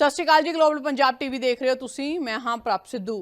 ਸਤਿ ਸ਼੍ਰੀ ਅਕਾਲ ਜੀ ਗਲੋਬਲ ਪੰਜਾਬ ਟੀਵੀ ਦੇਖ ਰਹੇ ਹੋ ਤੁਸੀਂ। ਮੈਂ ਹਾਂ ਪ੍ਰਭ ਸਿੱਧੂ।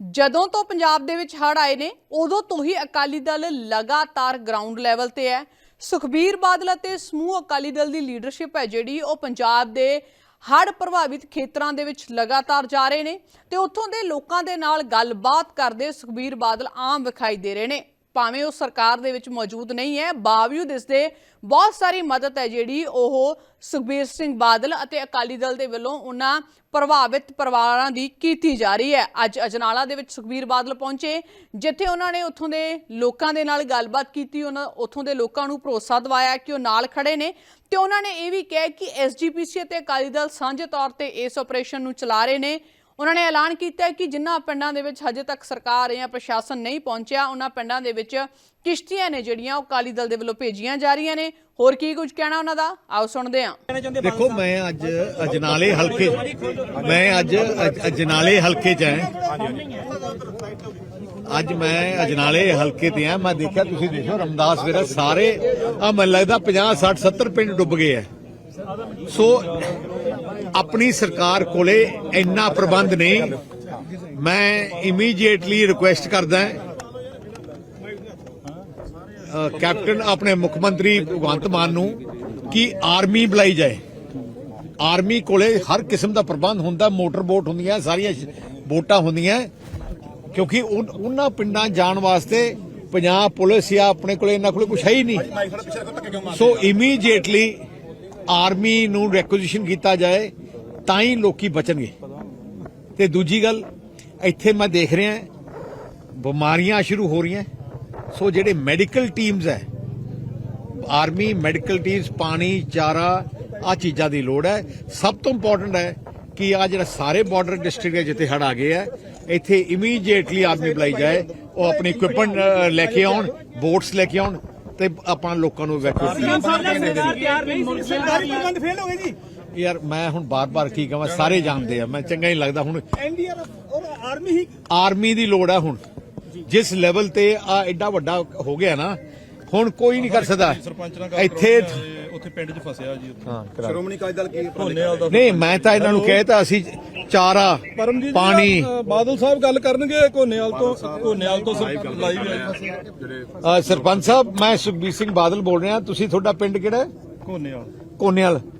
ਜਦੋਂ ਤੋਂ ਪੰਜਾਬ ਦੇ ਵਿੱਚ ਹੜ੍ਹ ਆਏ ਨੇ, ਉਦੋਂ ਤੋਂ ਹੀ ਅਕਾਲੀ ਦਲ ਲਗਾਤਾਰ ਗਰਾਊਂਡ ਲੈਵਲ ਤੇ ਹੈ। ਸੁਖਬੀਰ ਬਾਦਲ ਅਤੇ ਸਮੂਹ ਅਕਾਲੀ ਦਲ ਦੀ ਲੀਡਰਸ਼ਿਪ ਹੈ ਜਿਹੜੀ, ਉਹ ਪੰਜਾਬ ਦੇ ਹੜ੍ਹ ਪ੍ਰਭਾਵਿਤ ਖੇਤਰਾਂ ਦੇ ਵਿੱਚ ਲਗਾਤਾਰ ਜਾ ਰਹੇ ਨੇ ਤੇ ਉੱਥੋਂ ਦੇ ਲੋਕਾਂ ਦੇ ਨਾਲ ਗੱਲਬਾਤ ਕਰਦੇ ਸੁਖਬੀਰ ਬਾਦਲ ਆਮ ਵਿਖਾਈ ਦੇ ਰਹੇ ਨੇ। ਭਾਵੇਂ ਉਹ ਸਰਕਾਰ ਦੇ ਵਿੱਚ ਮੌਜੂਦ ਨਹੀਂ ਹੈ, ਬਾਵਜੂਦ ਇਸ ਦੇ ਬਹੁਤ ਸਾਰੀ ਮਦਦ ਹੈ ਜਿਹੜੀ ਉਹ ਸੁਖਬੀਰ ਸਿੰਘ ਬਾਦਲ ਅਤੇ ਅਕਾਲੀ ਦਲ ਦੇ ਵੱਲੋਂ ਉਹਨਾਂ ਪ੍ਰਭਾਵਿਤ ਪਰਿਵਾਰਾਂ ਦੀ ਕੀਤੀ ਜਾ ਰਹੀ ਹੈ। ਅੱਜ ਅਜਨਾਲਾ ਦੇ ਵਿੱਚ ਸੁਖਬੀਰ ਬਾਦਲ ਪਹੁੰਚੇ, ਜਿੱਥੇ ਉਹਨਾਂ ਨੇ ਉੱਥੋਂ ਦੇ ਲੋਕਾਂ ਦੇ ਨਾਲ ਗੱਲਬਾਤ ਕੀਤੀ, ਉਹਨਾਂ ਉੱਥੋਂ ਦੇ ਲੋਕਾਂ ਨੂੰ ਭਰੋਸਾ ਦਿਵਾਇਆ ਕਿ ਉਹ ਨਾਲ ਖੜੇ ਨੇ ਤੇ ਉਹਨਾਂ ਨੇ ਇਹ ਵੀ ਕਿਹਾ ਕਿ ਐਸਜੀਪੀਸੀ ਅਤੇ ਅਕਾਲੀ ਦਲ ਸਾਂਝੇ ਤੌਰ ਤੇ ਇਸ ਆਪਰੇਸ਼ਨ ਨੂੰ ਚਲਾ ਰਹੇ ਨੇ। ਉਹਨਾਂ ਨੇ ਐਲਾਨ ਕੀਤਾ ਹੈ ਕਿ ਜਿਨ੍ਹਾਂ ਪਿੰਡਾਂ ਦੇ ਵਿੱਚ ਹਜੇ ਤੱਕ ਸਰਕਾਰ ਜਾਂ ਪ੍ਰਸ਼ਾਸਨ ਨਹੀਂ ਪਹੁੰਚਿਆ ਉਹਨਾਂ ਪਿੰਡਾਂ ਦੇ ਵਿੱਚ ਕਿਸ਼ਤੀਆਂ ਨੇ ਜਿਹੜੀਆਂ ਉਹ ਅਕਾਲੀ ਦਲ ਦੇ ਵੱਲੋਂ ਭੇਜੀਆਂ ਜਾ ਰਹੀਆਂ ਨੇ। ਹੋਰ ਕੀ ਕੁਝ ਕਹਿਣਾ ਉਹਨਾਂ ਦਾ? ਆਓ ਸੁਣਦੇ ਹਾਂ। ਦੇਖੋ ਮੈਂ ਅੱਜ ਅਜਨਾਲੇ ਹਲਕੇ ਮੈਂ ਅੱਜ ਅਜ- ਅਜਨਾਲੇ ਹਲਕੇ ਚ ਹਾਂ ਅੱਜ ਮੈਂ ਅਜਨਾਲੇ ਹਲਕੇ ਤੇ ਆ ਮੈਂ ਦੇਖਿਆ ਤੁਸੀਂ ਦੇਖੋ ਰਮਦਾਸ ਵੀਰਾ ਸਾਰੇ ਆ ਮੈਨੂੰ ਲੱਗਦਾ 50 60 70 ਪਿੰਡ ਡੁੱਬ ਗਏ ਆ ਸੋ, ਆਪਣੀ ਸਰਕਾਰ ਕੋਲੇ ਇੰਨਾ ਪ੍ਰਬੰਧ ਨਹੀਂ। ਮੈਂ ਇਮੀਡੀਏਟਲੀ ਰਿਕੁਐਸਟ ਕਰਦਾ ਕੈਪਟਨ ਆਪਣੇ ਮੁੱਖ ਮੰਤਰੀ ਭਗਵੰਤ ਮਾਨ ਨੂੰ ਕਿ ਆਰਮੀ ਬੁਲਾਈ ਜਾਏ। ਆਰਮੀ ਕੋਲੇ ਹਰ ਕਿਸਮ ਦਾ ਪ੍ਰਬੰਧ ਹੁੰਦਾ, ਮੋਟਰ ਬੋਟ ਹੁੰਦੀਆਂ, ਸਾਰੀਆਂ ਬੋਟਾਂ ਹੁੰਦੀਆਂ, ਕਿਉਂਕਿ ਉਹਨਾਂ ਪਿੰਡਾਂ ਜਾਣ ਵਾਸਤੇ ਪੰਜਾਬ ਪੁਲਿਸ ਜਾਂ ਆਪਣੇ ਕੋਲੇ ਇਹਨਾਂ ਕੋਲੇ ਕੁਝ ਹੈ ਹੀ ਨਹੀਂ। ਸੋ ਇਮੀਡੀਏਟਲੀ ਆਰਮੀ ਨੂੰ ਰੈਕੁਜੀਸ਼ਨ ਕੀਤਾ ਜਾਏ, ਤਾਂ ਹੀ ਲੋਕੀ ਬਚਣਗੇ। ਤੇ ਦੂਜੀ ਗੱਲ, ਇੱਥੇ ਮੈਂ ਦੇਖ ਰਿਹਾ, ਬਿਮਾਰੀਆਂ ਸ਼ੁਰੂ ਹੋ ਰਹੀਆਂ। ਸੋ ਜਿਹੜੇ ਮੈਡੀਕਲ ਟੀਮਸ ਹੈ, ਆਰਮੀ ਮੈਡੀਕਲ ਟੀਮਸ ਪਾਣੀ, ਚਾਰਾ ਆ ਚੀਜ਼ਾਂ ਦੀ ਲੋੜ ਹੈ। ਸਭ ਤੋਂ ਇੰਪੋਰਟੈਂਟ ਹੈ ਕਿ ਆ ਜਿਹੜਾ ਸਾਰੇ ਬਾਰਡਰ ਡਿਸਟ੍ਰਿਕਟ ਹੈ ਜਿੱਥੇ ਹੜ ਆ ਗਏ ਹੈ, ਇੱਥੇ ਇਮੀਡੀਏਟਲੀ ਆਰਮੀ ਬੁਲਾਈ ਜਾਏ, ਉਹ ਆਪਣੀ ਇਕਵਿਪਮੈਂਟ ਲੈ ਕੇ ਆਉਣ ਬੋਟਸ ਲੈ ਕੇ ਆਉਣ। ਤੇ ਆਪਣਾ ਲੋਕਾਂ ਨੂੰ ਕਰਨ ਸਰਕਾਰੀ ਪ੍ਰਬੰਧ ਫੇਲ ਹੋ ਗਏ ਜੀ। ਯਾਰ ਮੈਂ ਹੁਣ ਬਾਰ-ਬਾਰ ਕੀ ਕਹਾਂ ਸਾਰੇ ਜਾਣਦੇ ਆ ਮੈਂ ਚੰਗਾ ਨਹੀਂ ਲੱਗਦਾ ਹੁਣ। ਐਨਡੀਆਰਐਫ ਔਰ ਆਰਮੀ ਹੀ ਆਰਮੀ ਦੀ ਲੋੜ ਹੈ ਹੁਣ। ਜਿਸ ਲੈਵਲ ਤੇ ਆ ਐਡਾ ਵੱਡਾ ਹੋ ਗਿਆ ਨਾ ਹੁਣ ਕੋਈ ਨਹੀਂ ਕਰ ਸਕਦਾ। ਇੱਥੇ ਉੱਥੇ ਪਿੰਡ 'ਚ ਫਸਿਆ ਜੀ ਉੱਥੇ। ਹਾਂ ਕਰਾ ਸ਼੍ਰੋਮਣੀ ਅਕਾਲੀ ਦਲ ਕੀ ਧੋਨੇਵਾਲ ਦਾ ਨਹੀਂ ਮੈਂ ਤਾਂ ਇਹਨਾਂ ਨੂੰ ਕਹਿਤਾ ਅਸੀਂ ਚਾਰਾ ਪਰਮਜੀਤ ਪਾਣੀ। ਬਾਦਲ ਸਾਹਿਬ ਗੱਲ ਕਰਨਗੇ ਕੋਨੇਵਾਲ ਤੋਂ ਕੋਨੇਵਾਲ ਤੋਂ ਸਰ- ਲਾਈ ਹੋਈ ਹੈ। ਅ, ਸਰਪੰਚ ਸਾਹਿਬ ਮੈਂ ਸੁਖਬੀਰ ਸਿੰਘ ਬਾਦਲ ਬੋਲ ਰਿਹਾ ਤੁਸੀਂ ਤੁਹਾਡਾ ਪਿੰਡ ਕਿਹੜਾ ਹੈ? ਕੋਨੇਵਾਲ ਕੋਨੇਵਾਲ ਰੇਂਜ ਟੁੱਟ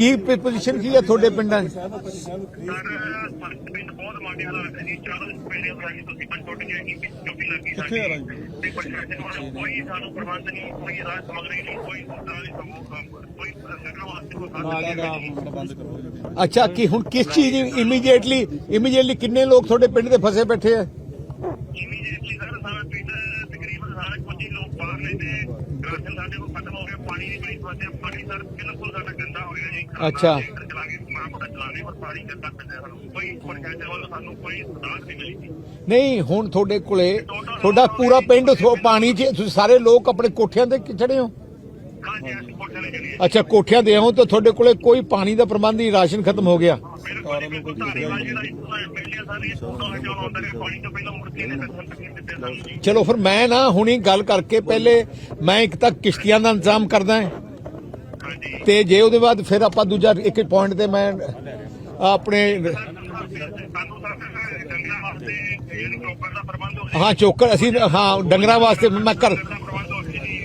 ਕੀ ਪੋਜੀਸ਼ਨ ਕੀ ਹੈ ਤੁਹਾਡੇ ਪਿੰਡਾਂ 'ਚ ਪਿੰਡ ਬਹੁਤ ਮਾੜੇ ਹਾਲਾਤ ਹੈ ਜੀ ਚਾਰ ਪਿੰਡਾਂ ਦਾ? ਜੀ ਤੁਸੀਂ ਪੰਜ ਟੁੱਟ ਗਏ ਜੀ ਚੁੱਕੀ ਲੱਗੀ ਕਿੱਥੇ ਆ ਰਾਜ? ਤੇ ਪ੍ਰਸ਼ਾਸਨ ਵੱਲੋਂ ਕੋਈ ਸਾਨੂੰ ਪ੍ਰਬੰਧ ਨਹੀਂ ਕੋਈ ਰਾਜ ਸਮਗਰੀ ਨਹੀਂ ਕੋਈ ਤਰ੍ਹਾਂ ਦੀ ਸਮੂਹ ਕੋਈ ਸੰਗਠਨ ਵਾਸਤੇ ਕੋਈ ਸਾਧਨ ਨਹੀਂ ਅੱਛਾ ਕੀ ਹੁਣ ਕਿਸ ਚੀਜ਼ ਇਮੀਡੀਏਟਲੀ ਇਮੀਡੀਏਟਲੀ ਕਿੰਨੇ ਲੋਕ ਤੁਹਾਡੇ ਪਿੰਡ ਦੇ ਫਸੇ ਬੈਠੇ ਆ? ਇਮੀਡੀਏਟਲੀ ਸਰ ਸਾਰਾ ਪਿੰਡ ਤਕਰੀਬਨ ਸਾਰੇ ਕੁਝ ਹੀ ਲੋਕ ਬਾਹਰ ਨੇ ਤੇ ਰਾਸ਼ਨ ਸਾਡੇ ਕੋਲ ਖਤਮ ਹੋ ਗਿਆ ਪਾਣੀ ਦੀ ਬੜੀ ਸਮੱਸਿਆ ਪਾਣੀ ਸਰ ਬਿਲਕੁਲ ਸਾਡਾ ਗੰਦਾ ਹੋ ਗਿਆ ਜੀ। ਅੱਛਾ। ਚਲਾ ਕੇ ਮਾਂ ਪਤਾ ਚਲਾਣੇ ਪਰ ਪਾਣੀ ਗੰਦਾ ਪੈਂਦਾ ਸਾਨੂੰ। ਕੋਈ ਪ੍ਰਸ਼ਾਸਨ ਵੱਲੋਂ ਸਾਨੂੰ ਕੋਈ ਸੁਧਾਰ ਨਹੀਂ ਮਿਲੀ ਜੀ। ਨਹੀਂ ਹੁਣ ਤੁਹਾਡੇ ਕੋਲੇ ਤੁਹਾਡਾ ਪੂਰਾ ਪਿੰਡ ਥੋ- ਪਾਣੀ 'ਚ ਤੁਸੀਂ ਸਾਰੇ ਲੋਕ ਆਪਣੇ ਕੋਠਿਆਂ ਤੇ ਚੜੇ ਹੋ? ਹਾਂਜੀ। ਅਸੀਂ ਅੱਛਾ ਕੋਠਿਆਂ ਦੇ ਹੋ ਤਾਂ ਤੁਹਾਡੇ ਕੋਲੇ ਕੋਈ ਪਾਣੀ ਦਾ ਪ੍ਰਬੰਧ ਨਹੀਂ ਰਾਸ਼ਨ ਖਤਮ ਹੋ ਗਿਆ। ਬਿਲਕੁਲ ਬਿਲਕੁਲ ਧਾਰੀਵਾਲ ਜਿਹੜਾ ਇੱਕ ਪਹਿਲੀਆਂ ਸਾਰੀਆਂ ਫੋਟੋ ਹਟਾਉਣ ਆਉਂਦਾ ਨੇ ਪਾਣੀ ਤੋਂ ਪਹਿਲਾਂ ਮੁੜ ਕੇ ਨੇ ਦਰਸ਼ਨ ਤਕਲੀਫ ਦਿੱਤੇ ਸਾਨੂੰ ਜੀ ਚਲੋ ਫਿਰ ਮੈਂ ਨਾ ਹੁਣੀ ਗੱਲ ਕਰਕੇ ਪਹਿਲੇ ਮੈਂ ਇੱਕ ਤਾਂ ਕਿਸ਼ਤੀਆਂ ਦਾ ਇੰਤਜ਼ਾਮ ਕਰਦਾ ਹਾਂ। ਹਾਂਜੀ। ਤੇ ਜੇ ਉਹਦੇ ਬਾਅਦ ਫਿਰ ਆਪਾਂ ਦੂਜਾ ਇੱਕ ਪੁਆਇੰਟ ਤੇ ਮੈਂ ਆਪਣੇ ਸਾਨੂੰ ਸਰ ਡੰਗਰਾਂ ਵਾਸਤੇ ਇਹ ਚੌਕਰ ਦਾ ਪ੍ਰਬੰਧ ਹੋ ਗਿਆ ਹਾਂ ਚੋਕਰ ਅਸੀਂ ਹਾਂ ਡੰਗਰਾਂ ਵਾਸਤੇ ਮੈਂ ਕਰ ਦਾ ਪ੍ਰਬੰਧ ਹੋ ਗਿਆ ਜੀ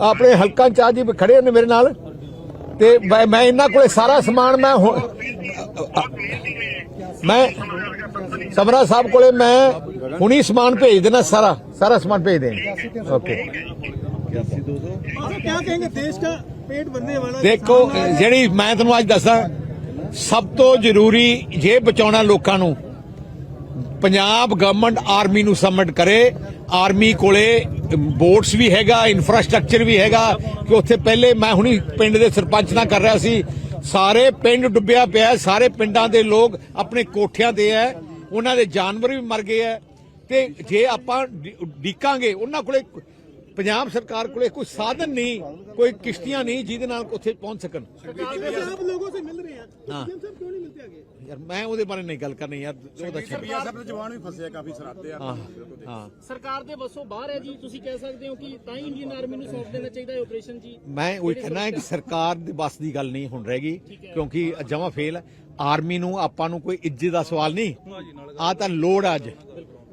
ਆਪਣੇ ਹਲਕਾ ਇੰਚਾਰਜ ਜੀ ਖੜੇ ਨੇ ਮੇਰੇ ਨਾਲ ਤੇ ਮੈਂ ਮੈਂ ਇਹਨਾਂ ਕੋਲੇ ਸਾਰਾ ਸਮਾਨ ਮੈਂ ਹੁਣ- ਮੈਂ ਸਮਰਾ ਸਾਹਿਬ ਕੋਲੇ ਮੈਂ ਹੁਣੀ ਸਮਾਨ ਭੇਜ ਦੇਣਾ ਸਾਰਾ ਸਾਰਾ ਸਮਾਨ ਭੇਜ ਦੇਣਾ ਓਕੇ आप क्या कहेंगे देश का पेट भरने वाला ਦੇਖੋ ਜਿਹੜੀ ਮੈਂ ਤੁਹਾਨੂੰ ਅੱਜ ਦੱਸਾਂ ਸਭ ਤੋਂ ਜ਼ਰੂਰੀ ਜੇ ਬਚਾਉਣਾ ਲੋਕਾਂ ਨੂੰ ਪੰਜਾਬ ਗਵਰਨਮੈਂਟ ਆਰਮੀ ਨੂੰ ਸਬਮਿਟ ਕਰੇ ਆਰਮੀ ਕੋਲੇ ਬੋਟਸ ਵੀ ਹੈਗਾ ਇਨਫਰਾਸਟ੍ਰਕਚਰ ਵੀ ਹੈਗਾ, ਕਿ ਉੱਥੇ ਪਹਿਲੇ ਮੈਂ ਹੁਣੀ ਪਿੰਡ ਦੇ ਸਰਪੰਚ ਨਾਲ ਕਰ ਰਿਹਾ ਸੀ। ਸਾਰੇ ਪਿੰਡ ਡੁੱਬਿਆ ਪਿਆ ਸਾਰੇ ਪਿੰਡਾਂ ਦੇ ਲੋਕ ਆਪਣੇ ਕੋਠਿਆਂ ਤੇ ਹੈ, ਉਹਨਾਂ ਦੇ ਜਾਨਵਰ ਵੀ ਮਰ ਗਏ ਹੈ। ਤੇ ਜੇ ਆਪਾਂ ਡੀਕਾਂਗੇ, ਉਹਨਾਂ ਕੋਲੇ ਪੰਜਾਬ ਸਰਕਾਰ ਕੋਲੇ ਕੋਈ ਸਾਧਨ ਨਹੀਂ ਕੋਈ ਕਿਸ਼ਤੀਆਂ ਨਹੀਂ ਜਿਹਦੇ ਨਾਲ ਉੱਥੇ ਪਹੁੰਚ ਸਕਣ। ਮੈਂ ਉਹਦੇ ਬਾਰੇ ਨਹੀਂ ਗੱਲ ਕਰਨੀ ਯਾਰ ਉਹ ਤਾਂ ਸਰਕਾਰ ਜਵਾਨ ਵੀ ਫਸੇ ਕਾਫੀ ਸਰਾਤੇ ਆ। ਹਾਂ ਹਾਂ। ਸਰਕਾਰ ਦੇ ਵੱਸੋਂ ਬਾਹਰ ਹੈ ਜੀ ਤੁਸੀਂ ਕਹਿ ਸਕਦੇ ਹੋ ਕਿ ਤਾਂ ਹੀ ਇੰਡੀਅਨ ਆਰਮੀ ਨੂੰ ਸੌਂਪ ਦੇਣਾ ਚਾਹੀਦਾ ਹੈ ਆਪਰੇਸ਼ਨ ਜੀ। ਮੈਂ ਉਹ ਕਹਿਣਾ ਕਿ ਸਰਕਾਰ ਦੇ ਵੱਸ ਦੀ ਗੱਲ ਨਹੀਂ ਹੁਣ ਰਹਿ ਗਈ ਕਿਉਂਕਿ ਜਮਾ ਫੇਲ ਆਰਮੀ ਨੂੰ ਆਪਾਂ ਨੂੰ ਕੋਈ ਇੱਜ਼ਤ ਦਾ ਸਵਾਲ ਨਹੀਂ। ਆ ਤਾਂ ਲੋੜ ਅੱਜ।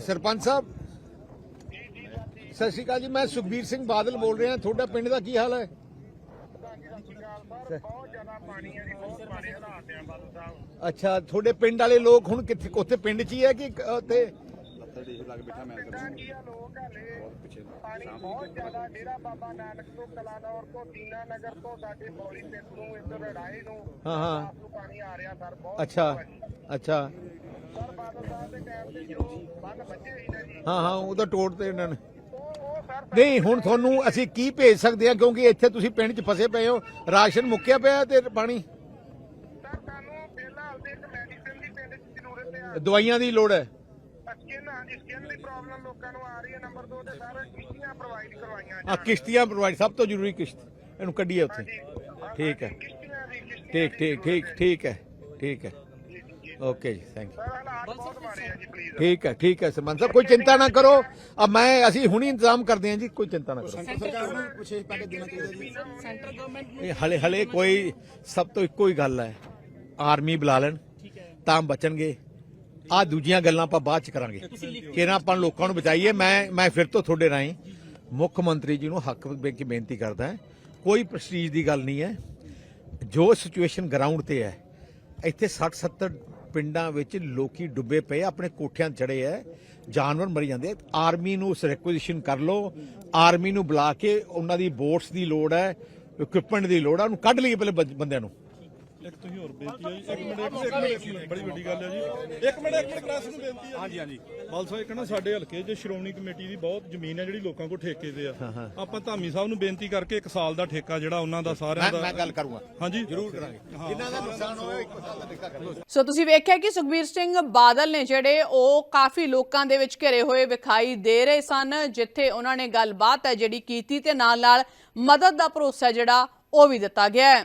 ਸਰਪੰਚ ਸਾਹਿਬ। ਸਤਿ ਸ਼੍ਰੀ ਅਕਾਲ ਜੀ ਮੈਂ ਸੁਖਬੀਰ ਸਿੰਘ ਬਾਦਲ ਬੋਲ ਰਿਹਾ ਤੁਹਾਡਾ ਪਿੰਡ ਦਾ ਕੀ ਹਾਲ ਹੈ? ਅੱਛਾ ਤੁਹਾਡੇ ਪਿੰਡ ਵਾਲੇ ਲੋਕ ਹੁਣ ਕਿੱਥੇ ਉੱਥੇ ਪਿੰਡ 'ਚ ਹੀ ਹੈ ਕਿ ਉੱਥੇ? ਅੱਛਾ ਅੱਛਾ। ਸਰ ਬਾਦਲ ਸਾਹਿਬ ਦੇ ਟਾਈਮ ਤੇ ਜੋ ਬੰਨ ਬੱਚੇ ਸੀ ਨਾ ਜੀ ਹਾਂ ਹਾਂ ਉਹਦਾ ਟੋੜ ਤੇ ਇਹਨਾਂ ਨੇ। ਉਹ ਉਹ ਸਰ ਨਹੀਂ ਹੁਣ ਤੁਹਾਨੂੰ ਅਸੀਂ ਕੀ ਭੇਜ ਸਕਦੇ ਹਾਂ? ਕਿਉਂਕਿ ਇੱਥੇ ਤੁਸੀਂ ਪਿੰਡ 'ਚ ਫਸੇ ਪਏ ਹੋ। ਰਾਸ਼ਨ ਮੁੱਕਿਆ ਪਿਆ ਤੇ ਪਾਣੀ? ਸਰ ਸਾਨੂੰ ਫਿਲਹਾਲ ਤੇ ਇੱਕ ਮੈਡੀਸਿਨ ਦੀ ਪਿੰਡ 'ਚ ਜ਼ਰੂਰਤ ਹੈ ਦਵਾਈਆਂ ਦੀ ਲੋੜ ਹੈ? ਸਕਿਨ ਹਾਂਜੀ ਸਕਿਨ ਦੀ ਪ੍ਰੋਬਲਮ ਲੋਕਾਂ ਨੂੰ ਆ ਰਹੀ ਹੈ ਨੰਬਰ 2 ਤੇ ਸਰ ਕਿਸ਼ਤੀਆਂ ਪ੍ਰੋਵਾਈਡ ਕਰਵਾਈਆਂ ਆ ਜਾਣ। ਕਿਸ਼ਤੀਆਂ ਪ੍ਰੋਵਾਈਡ ਸਭ ਤੋਂ ਜ਼ਰੂਰੀ ਕਿਸ਼ਤ। ਇਹਨੂੰ ਕੱਢੀਏ ਉੱਥੇ। ਠੀਕ ਹੈ। ਕਿਸ਼ਤੀਆਂ ਦੀ ਕਿਸ਼ਤੀਆਂ ਠੀਕ ਠੀਕ ਠੀਕ ਠੀਕ ਹੈ। ਠੀਕ ਹੈ। ਓਕੇ ਜੀ ਥੈਂਕ ਯੂ ਠੀਕ ਹੈ ਠੀਕ ਹੈ ਸਰਪੰਚ ਸਾਹਿਬ ਕੋਈ ਚਿੰਤਾ ਨਾ ਕਰੋ। ਆ ਮੈਂ ਅਸੀਂ ਹੁਣੀ ਇੰਤਜ਼ਾਮ ਕਰਦੇ ਹਾਂ ਜੀ ਕੋਈ ਚਿੰਤਾ ਨਾ ਕਰੋ। ਸਰਕਾਰ ਨੂੰ ਕੁਛ ਪੈਕੇਜ ਦੇਣਾ ਚਾਹੀਦਾ ਜੀ। ਸੈਂਟਰ ਗਵਰਨਮੈਂਟ ਨੂੰ ਇਹ ਹਲੇ ਹਲੇ ਕੋਈ ਸਭ ਤੋਂ ਇੱਕੋ ਹੀ ਗੱਲ ਹੈ। ਆਰਮੀ ਬੁਲਾ ਲੈਣ ਤਾਂ ਬਚਣਗੇ। ਆ ਦੂਜੀਆਂ ਗੱਲਾਂ ਆਪਾਂ ਬਾਅਦ ਚ ਕਰਾਂਗੇ। ਕਿਹਨਾਂ ਆਪਾਂ ਲੋਕਾਂ ਨੂੰ ਬਚਾਈਏ ਮੈਂ ਮੈਂ ਫਿਰ ਤੋਂ ਤੁਹਾਡੇ ਰਾਹੀਂ ਮੁੱਖ ਮੰਤਰੀ ਜੀ ਨੂੰ ਹੱਕ ਵਿੱਚ ਕੇ ਬੇਨਤੀ ਕਰਦਾ ਹਾਂ। ਕੋਈ ਪ੍ਰੈਸਟੀਜ ਦੀ ਗੱਲ ਨਹੀਂ ਹੈ। ਜੋ ਸਿਚੁਏਸ਼ਨ ਗਰਾਊਂਡ ਤੇ ਹੈ ਇੱਥੇ 60 70 ਪਿੰਡਾਂ ਵਿੱਚ ਲੋਕੀ ਡੁੱਬੇ ਪਏ, ਆਪਣੇ ਕੋਠਿਆਂ 'ਤੇ ਚੜੇ ਐ, ਜਾਨਵਰ ਮਰੀ ਜਾਂਦੇ ਆਰਮੀ ਨੂੰ ਉਸ ਰਿਕੁਜੀਸ਼ਨ ਕਰ ਲਓ, ਆਰਮੀ ਨੂੰ ਬੁਲਾ ਕੇ ਉਹਨਾਂ ਦੀ ਬੋਟਸ ਦੀ ਲੋੜ ਹੈ ਇਕਵਿਪਮੈਂਟ ਦੀ ਲੋੜ ਹੈ ਉਹਨੂੰ ਕੱਢ ਲਈਏ ਪਹਿਲੇ ਬੰਦ- ਬੰਦਿਆਂ ਨੂੰ। ਇੱਕ ਤੁਸੀਂ ਹੋਰ ਬੇਨਤੀ ਹੈ ਜੀ ਇੱਕ ਮਿੰਟ ਇੱਕ ਮਿੰਟ ਇੱਕ ਮਿੰਟ ਬੜੀ ਵੱਡੀ ਗੱਲ ਹੈ ਜੀ। ਇੱਕ ਮਿੰਟ ਇੱਕ ਮਿੰਟ ਕਲਾਸ ਨੂੰ ਬੇਨਤੀ ਹੈ ਹਾਂਜੀ ਹਾਂਜੀ। ਬਾਲਸਾ ਇੱਕ ਨਾ ਸਾਡੇ ਹਲਕੇ 'ਚ ਸ਼੍ਰੋਮਣੀ ਕਮੇਟੀ ਦੀ ਬਹੁਤ ਜ਼ਮੀਨ ਹੈ ਜਿਹੜੀ ਲੋਕਾਂ ਕੋਲ ਠੇਕੇ ਤੇ ਆ। ਆਪਾਂ ਧਾਮੀ ਸਾਹਿਬ ਨੂੰ ਬੇਨਤੀ ਕਰਕੇ ਇੱਕ ਸਾਲ ਦਾ ਠੇਕਾ ਜਿਹੜਾ ਉਹਨਾਂ ਦਾ ਸਾਰਿਆਂ ਮੈਂ ਮੈਂ ਦਾ ਗੱਲ ਕਰੂੰਗਾ। ਹਾਂਜੀ। ਜ਼ਰੂਰ ਕਰਾਂਗੇ। ਜਿਨ੍ਹਾਂ ਦਾ ਨੁਕਸਾਨ ਹੋਇਆ ਇੱਕ ਸਾਲ ਦਾ ਠੇਕਾ ਕਰੋ। ਸੋ ਤੁਸੀਂ ਵੇਖਿਆ ਕਿ ਸੁਖਬੀਰ ਸਿੰਘ ਬਾਦਲ ਨੇ ਜਿਹੜੇ ਉਹ ਕਾਫੀ ਲੋਕਾਂ ਦੇ ਵਿੱਚ ਘਿਰੇ ਹੋਏ ਵਿਖਾਈ ਦੇ ਰਹੇ ਸਨ ਜਿੱਥੇ ਉਹਨਾਂ ਨੇ ਗੱਲਬਾਤ ਹੈ ਜਿਹੜੀ ਕੀਤੀ ਤੇ ਨਾਲ ਨਾਲ ਮਦਦ ਦਾ ਭਰੋਸਾ ਜਿਹੜਾ ਉਹ ਵੀ ਦਿੱਤਾ ਗਿਆ ਹੈ।